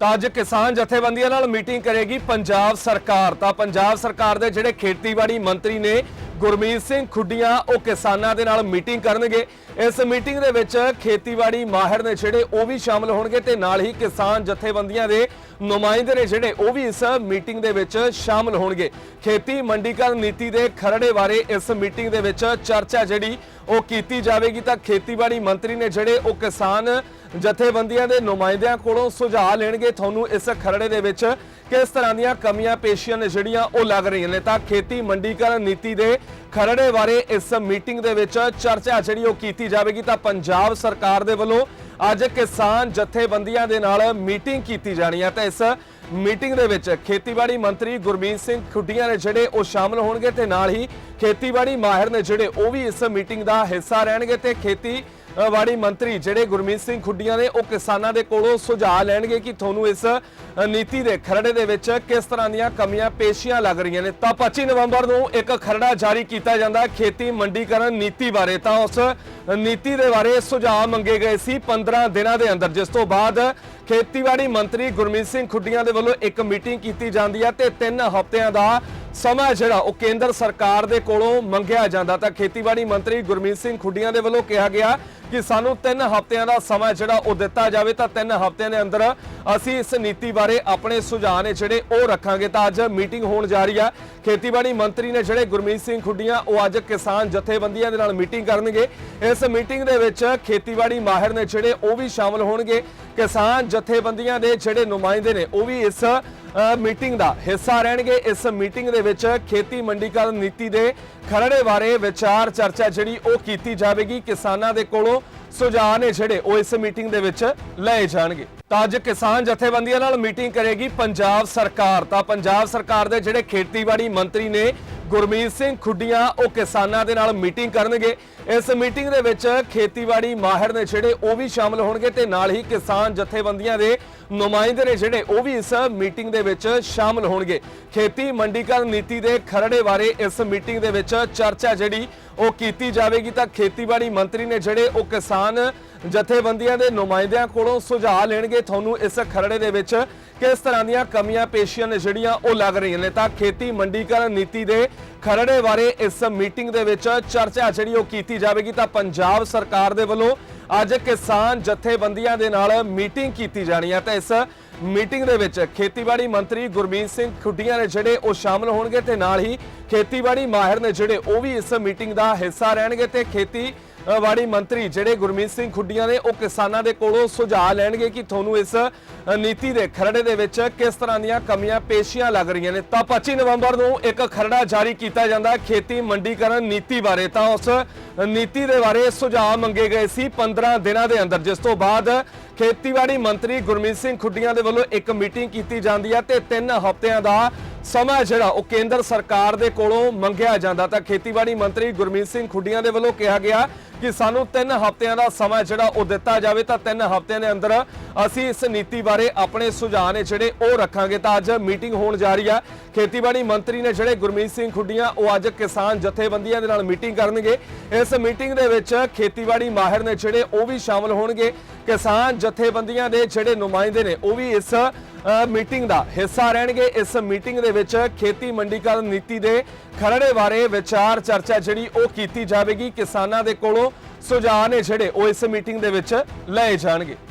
ਤਾਂ ਅੱਜ ਕਿਸਾਨ ਜਥੇਬੰਦੀਆਂ ਨਾਲ ਮੀਟਿੰਗ ਕਰੇਗੀ ਪੰਜਾਬ ਸਰਕਾਰ। ਤਾਂ ਪੰਜਾਬ ਸਰਕਾਰ ਦੇ ਜਿਹੜੇ ਖੇਤੀਬਾੜੀ ਮੰਤਰੀ ਨੇ ਗੁਰਮੀਤ ਸਿੰਘ ਖੁੱਡੀਆਂ, ਉਹ ਕਿਸਾਨਾਂ ਦੇ ਨਾਲ ਮੀਟਿੰਗ ਕਰਨਗੇ। ਇਸ ਮੀਟਿੰਗ ਦੇ ਵਿੱਚ ਖੇਤੀਬਾੜੀ ਮਾਹਿਰ ਨੇ ਜਿਹੜੇ ਉਹ ਵੀ ਸ਼ਾਮਲ ਹੋਣਗੇ ਤੇ ਨਾਲ ਹੀ ਕਿਸਾਨ ਜਥੇਬੰਦੀਆਂ ਦੇ ਨੁਮਾਇੰਦੇ ਨੇ ਜਿਹੜੇ ਉਹ ਵੀ ਇਸ ਮੀਟਿੰਗ ਦੇ ਵਿੱਚ ਸ਼ਾਮਲ ਹੋਣਗੇ। ਖੇਤੀ ਮੰਡੀਕਰਨ ਨੀਤੀ ਦੇ ਖਰੜੇ ਬਾਰੇ ਇਸ ਮੀਟਿੰਗ ਦੇ ਵਿੱਚ ਚਰਚਾ ਜਿਹੜੀ ਉਹ ਕੀਤੀ ਜਾਵੇਗੀ। ਤਾਂ ਖੇਤੀਬਾੜੀ ਮੰਤਰੀ ਨੇ ਜਿਹੜੇ ਉਹ ਕਿਸਾਨ ਜਥੇਬੰਦੀਆਂ ਦੇ ਨੁਮਾਇੰਦਿਆਂ ਕੋਲੋਂ ਸੁਝਾਅ ਲੈਣਗੇ ਤੁਹਾਨੂੰ ਇਸ ਖਰੜੇ ਦੇ ਵਿੱਚ ਕਿਸ ਤਰ੍ਹਾਂ ਦੀਆਂ ਕਮੀਆਂ ਪੇਸ਼ੀਆਂ ਨੇ ਜਿਹੜੀਆਂ ਉਹ ਲੱਗ ਰਹੀਆਂ ਨੇ। ਤਾਂ ਖੇਤੀ ਮੰਡੀਕਰਨ ਨੀਤੀ ਦੇ ਖਰੜੇ ਬਾਰੇ ਇਸ ਮੀਟਿੰਗ ਦੇ ਵਿੱਚ ਚਰਚਾ ਜਿਹੜੀ ਉਹ ਕੀਤੀ ਜਾਵੇਗੀ। ਤਾਂ ਪੰਜਾਬ ਸਰਕਾਰ ਦੇ ਵੱਲੋਂ ਅੱਜ ਕਿਸਾਨ ਜਥੇਬੰਦੀਆਂ ਦੇ ਨਾਲ ਮੀਟਿੰਗ ਕੀਤੀ ਜਾਣੀ ਹੈ। ਤਾਂ ਇਸ ਮੀਟਿੰਗ ਦੇ ਵਿੱਚ ਖੇਤੀਬਾੜੀ ਮੰਤਰੀ ਗੁਰਮੀਤ ਸਿੰਘ ਖੁੱਡੀਆਂ ਨੇ ਜਿਹੜੇ ਉਹ ਸ਼ਾਮਲ ਹੋਣਗੇ ਤੇ ਨਾਲ ਹੀ ਖੇਤੀਬਾੜੀ ਮਾਹਿਰ ਨੇ ਜਿਹੜੇ ਉਹ ਵੀ ਇਸ ਮੀਟਿੰਗ ਦਾ ਹਿੱਸਾ ਰਹਿਣਗੇ। ਤੇ ਖੇਤੀ ਵਾੜੀ ਮੰਤਰੀ ਜਿਹੜੇ ਗੁਰਮੀਤ ਸਿੰਘ ਖੁੱਡੀਆਂ ਨੇ ਉਹ ਕਿਸਾਨਾਂ ਦੇ ਕੋਲੋਂ ਸੁਝਾਅ ਲੈਣਗੇ ਕਿ ਤੁਹਾਨੂੰ ਇਸ ਨੀਤੀ ਦੇ ਖਰੜੇ ਦੇ ਵਿੱਚ ਕਿਸ ਤਰ੍ਹਾਂ ਦੀਆਂ ਕਮੀਆਂ ਪੇਸ਼ੀਆਂ ਲੱਗ ਰਹੀਆਂ ਨੇ। ਤਾਂ 25 ਨਵੰਬਰ ਨੂੰ ਇੱਕ ਖਰੜਾ ਜਾਰੀ ਕੀਤਾ ਜਾਂਦਾ ਖੇਤੀ ਮੰਡੀਕਰਨ ਨੀਤੀ ਬਾਰੇ। ਤਾਂ ਉਸ ਨੀਤੀ ਦੇ ਬਾਰੇ ਸੁਝਾਅ ਮੰਗੇ ਗਏ ਸੀ 15 ਦਿਨਾਂ ਦੇ ਅੰਦਰ, ਜਿਸ ਤੋਂ ਬਾਅਦ ਖੇਤੀਬਾੜੀ ਮੰਤਰੀ ਗੁਰਮੀਤ ਸਿੰਘ ਖੁੱਡੀਆਂ ਦੇ ਵੱਲੋਂ ਇੱਕ ਮੀਟਿੰਗ ਕੀਤੀ ਜਾਂਦੀ ਹੈ ਤੇ 3 ਹਫ਼ਤਿਆਂ ਦਾ ਸਮਾਂ ਜਿਹੜਾ ਉਹ ਕੇਂਦਰ ਸਰਕਾਰ ਦੇ ਕੋਲੋਂ ਮੰਗਿਆ ਜਾਂਦਾ ਤਾਂ ਖੇਤੀਬਾੜੀ ਮੰਤਰੀ ਗੁਰਮੀਤ ਸਿੰਘ ਖੁੱਡੀਆਂ ਦੇ ਵੱਲੋਂ ਕਿਹਾ ਗਿਆ ਕਿ ਸਾਨੂੰ 3 ਹਫ਼ਤਿਆਂ ਦਾ ਸਮਾਂ ਜਿਹੜਾ ਉਹ ਦਿੱਤਾ ਜਾਵੇ ਤਾਂ 3 ਹਫ਼ਤਿਆਂ ਦੇ ਅੰਦਰ ਅਸੀਂ ਇਸ ਨੀਤੀ ਬਾਰੇ ਆਪਣੇ ਸੁਝਾਅ ਨੇ ਜਿਹੜੇ ਉਹ ਰੱਖਾਂਗੇ ਤਾਂ ਅੱਜ ਮੀਟਿੰਗ ਹੋਣ ਜਾ ਰਹੀ ਆ। ਖੇਤੀਬਾੜੀ ਮੰਤਰੀ ਨੇ ਜਿਹੜੇ ਗੁਰਮੀਤ ਸਿੰਘ ਖੁੱਡੀਆਂ, ਉਹ ਅੱਜ ਕਿਸਾਨ ਜਥੇਬੰਦੀਆਂ ਦੇ ਨਾਲ ਮੀਟਿੰਗ ਕਰਨਗੇ। ਇਸ ਮੀਟਿੰਗ ਦੇ ਵਿੱਚ ਖੇਤੀਬਾੜੀ ਮਾਹਿਰ ਨੇ ਜਿਹੜੇ ਉਹ ਵੀ ਸ਼ਾਮਲ ਹੋਣਗੇ। ਕਿਸਾਨ ਜਥੇਬੰਦੀਆਂ ਦੇ ਜਿਹੜੇ ਨੁਮਾਇੰਦੇ ਨੇ, ਉਹ ਵੀ ਇਸ ਮੀਟਿੰਗ ਦਾ ਹਿੱਸਾ ਰਹਿਣਗੇ। ਇਸ ਮੀਟਿੰਗ ਦੇ ਵਿੱਚ ਖੇਤੀ ਮੰਡੀਕਰਨ ਨੀਤੀ ਦੇ ਖਰੜੇ ਬਾਰੇ ਵਿਚਾਰ ਚਰਚਾ ਜਿਹੜੀ ਉਹ ਕੀਤੀ ਜਾਵੇਗੀ। ਕਿਸਾਨਾਂ ਦੇ ਕੋਲੋਂ ਸੁਝਾਅ ਨੇ ਜਿਹੜੇ ਉਹ ਇਸ ਮੀਟਿੰਗ ਦੇ ਵਿੱਚ ਲਏ ਜਾਣਗੇ। ਤਾਂ ਅੱਜ ਕਿਸਾਨ ਜਥੇਬੰਦੀਆਂ ਨਾਲ ਮੀਟਿੰਗ ਕਰੇਗੀ ਪੰਜਾਬ ਸਰਕਾਰ। ਤਾਂ ਪੰਜਾਬ ਸਰਕਾਰ ਦੇ ਜਿਹੜੇ ਖੇਤੀਬਾੜੀ ਮੰਤਰੀ ਨੇ ਗੁਰਮੀਤ ਸਿੰਘ ਖੁੱਡੀਆਂ ਉਹ ਕਿਸਾਨਾਂ ਦੇ ਨਾਲ ਮੀਟਿੰਗ ਕਰਨਗੇ। ਇਸ ਮੀਟਿੰਗ ਦੇ ਵਿੱਚ ਖੇਤੀਬਾੜੀ ਮਾਹਿਰ ਨੇ ਜਿਹੜੇ ਉਹ ਵੀ ਸ਼ਾਮਲ ਹੋਣਗੇ ਤੇ ਨਾਲ ਹੀ ਕਿਸਾਨ ਜਥੇਬੰਦੀਆਂ ਦੇ ਨੁਮਾਇੰਦੇ ਨੇ ਜਿਹੜੇ ਉਹ ਵੀ ਇਸ ਮੀਟਿੰਗ ਦੇ ਵਿੱਚ ਸ਼ਾਮਲ ਹੋਣਗੇ। ਖੇਤੀ ਮੰਡੀਕਰਨ ਨੀਤੀ ਦੇ ਖਰੜੇ ਬਾਰੇ ਇਸ ਮੀਟਿੰਗ ਦੇ ਵਿੱਚ ਚਰਚਾ ਜਿਹੜੀ ਉਹ ਕੀਤੀ ਜਾਵੇਗੀ ਤਾਂ ਖੇਤੀਬਾੜੀ ਮੰਤਰੀ ਨੇ ਜਿਹੜੇ ਉਹ ਕਿਸਾਨ ਜਥੇਬੰਦੀਆਂ ਦੇ ਨੁਮਾਇੰਦਿਆਂ ਕੋਲੋਂ ਸੁਝਾਅ ਲੈਣਗੇ, ਤੁਹਾਨੂੰ ਇਸ ਖਰੜੇ ਦੇ ਵਿੱਚ ਕਿਸ ਤਰ੍ਹਾਂ ਦੀਆਂ ਕਮੀਆਂ ਪੇਸ਼ੀਆਂ ਨੇ ਜਿਹੜੀਆਂ ਉਹ ਲੱਗ ਰਹੀਆਂ ਨੇ। ਤਾਂ ਖੇਤੀ ਮੰਡੀਕਰਨ ਨੀਤੀ ਦੇ ਖਰੜੇ ਬਾਰੇ ਇਸ ਮੀਟਿੰਗ ਦੇ ਵਿੱਚ ਚਰਚਾ ਜਿਹੜੀ ਉਹ ਕੀਤੀ ਜਾਵੇਗੀ ਤਾਂ ਪੰਜਾਬ ਸਰਕਾਰ ਦੇ ਵੱਲੋਂ ਅੱਜ ਕਿਸਾਨ ਜਥੇਬੰਦੀਆਂ ਦੇ ਨਾਲ ਮੀਟਿੰਗ ਕੀਤੀ ਜਾਣੀ ਹੈ। ਤਾਂ ਇਸ ਮੀਟਿੰਗ ਦੇ ਵਿੱਚ ਖੇਤੀਬਾੜੀ ਮੰਤਰੀ ਗੁਰਮੀਤ ਸਿੰਘ ਖੁੱਡੀਆਂ ਨੇ ਜਿਹੜੇ ਉਹ ਸ਼ਾਮਲ ਹੋਣਗੇ ਤੇ ਨਾਲ ਹੀ ਖੇਤੀਬਾੜੀ ਮਾਹਿਰ ਨੇ ਜਿਹੜੇ ਉਹ ਵੀ ਇਸ ਮੀਟਿੰਗ ਦਾ ਹਿੱਸਾ ਰਹਿਣਗੇ ਤੇ ਖੇਤੀ ਵਾੜੀ ਮੰਤਰੀ ਜਿਹੜੇ ਗੁਰਮੀਤ ਸਿੰਘ ਖੁੱਡੀਆਂ ਨੇ ਉਹ ਕਿਸਾਨਾਂ ਦੇ ਕੋਲੋਂ ਸੁਝਾਅ ਲੈਣਗੇ ਕਿ ਤੁਹਾਨੂੰ ਇਸ ਨੀਤੀ ਦੇ ਖਰੜੇ ਦੇ ਵਿੱਚ ਕਿਸ ਤਰ੍ਹਾਂ ਦੀਆਂ ਕਮੀਆਂ ਪੇਸ਼ੀਆਂ ਲੱਗ ਰਹੀਆਂ ਨੇ। ਤਾਂ 25 ਨਵੰਬਰ ਨੂੰ ਇੱਕ ਖਰੜਾ ਜਾਰੀ ਕੀਤਾ ਜਾਂਦਾ ਖੇਤੀ ਮੰਡੀਕਰਨ ਨੀਤੀ ਬਾਰੇ। ਤਾਂ ਉਸ ਨੀਤੀ ਦੇ ਬਾਰੇ ਸੁਝਾਅ ਮੰਗੇ ਗਏ ਸੀ 15 ਦਿਨਾਂ ਦੇ ਅੰਦਰ। ਜਿਸ ਤੋਂ ਬਾਅਦ ਖੇਤੀਬਾੜੀ ਮੰਤਰੀ ਗੁਰਮੀਤ ਸਿੰਘ ਖੁੱਡੀਆਂ ਦੇ ਵੱਲੋਂ ਇੱਕ ਮੀਟਿੰਗ ਕੀਤੀ ਜਾਂਦੀ ਹੈ ਤੇ 3 ਹਫ਼ਤਿਆਂ ਦਾ ਸਮਾਂ ਜਿਹੜਾ ਉਹ ਕੇਂਦਰ ਸਰਕਾਰ ਦੇ ਕੋਲੋਂ ਮੰਗਿਆ ਜਾਂਦਾ ਤਾਂ ਖੇਤੀਬਾੜੀ ਮੰਤਰੀ ਗੁਰਮੀਤ ਸਿੰਘ ਖੁੱਡੀਆਂ ਦੇ ਵੱਲੋਂ ਕਿਹਾ ਗਿਆ ਕਿ ਸਾਨੂੰ 3 ਹਫ਼ਤਿਆਂ ਦਾ ਸਮਾਂ ਜਿਹੜਾ ਉਹ ਦਿੱਤਾ ਜਾਵੇ ਤਾਂ 3 ਹਫ਼ਤਿਆਂ ਦੇ ਅੰਦਰ ਅਸੀਂ ਇਸ ਨੀਤੀ ਬਾਰੇ ਆਪਣੇ ਸੁਝਾਅ ਨੇ ਜਿਹੜੇ ਉਹ ਰੱਖਾਂਗੇ ਤਾਂ ਅੱਜ ਮੀਟਿੰਗ ਹੋਣ ਜਾ ਰਹੀ ਆ। ਖੇਤੀਬਾੜੀ ਮੰਤਰੀ ਨੇ ਜਿਹੜੇ ਗੁਰਮੀਤ ਸਿੰਘ ਖੁੱਡੀਆਂ, ਉਹ ਅੱਜ ਕਿਸਾਨ ਜਥੇਬੰਦੀਆਂ ਦੇ ਨਾਲ ਮੀਟਿੰਗ ਕਰਨਗੇ। ਇਸ ਮੀਟਿੰਗ ਦੇ ਵਿੱਚ ਖੇਤੀਬਾੜੀ ਮਾਹਿਰ ਨੇ ਜਿਹੜੇ ਉਹ ਵੀ ਸ਼ਾਮਲ ਹੋਣਗੇ। ਕਿਸਾਨ ਜਥੇਬੰਦੀਆਂ ਦੇ ਜਿਹੜੇ ਨੁਮਾਇੰਦੇ ਨੇ, ਉਹ ਵੀ ਇਸ ਮੀਟਿੰਗ ਦਾ ਹਿੱਸਾ ਰਹਿਣਗੇ। ਇਸ ਮੀਟਿੰਗ ਦੇ ਵਿੱਚ ਖੇਤੀ ਮੰਡੀਕਰਨ ਨੀਤੀ ਦੇ ਖਰੜੇ ਬਾਰੇ ਵਿਚਾਰ ਚਰਚਾ ਜਿਹੜੀ ਉਹ ਕੀਤੀ ਜਾਵੇਗੀ। ਕਿਸਾਨਾਂ ਦੇ ਕੋਲੋਂ ਸੁਝਾਅ ਨੇ ਜਿਹੜੇ ਉਹ ਇਸ ਮੀਟਿੰਗ ਦੇ ਵਿੱਚ ਲਏ ਜਾਣਗੇ।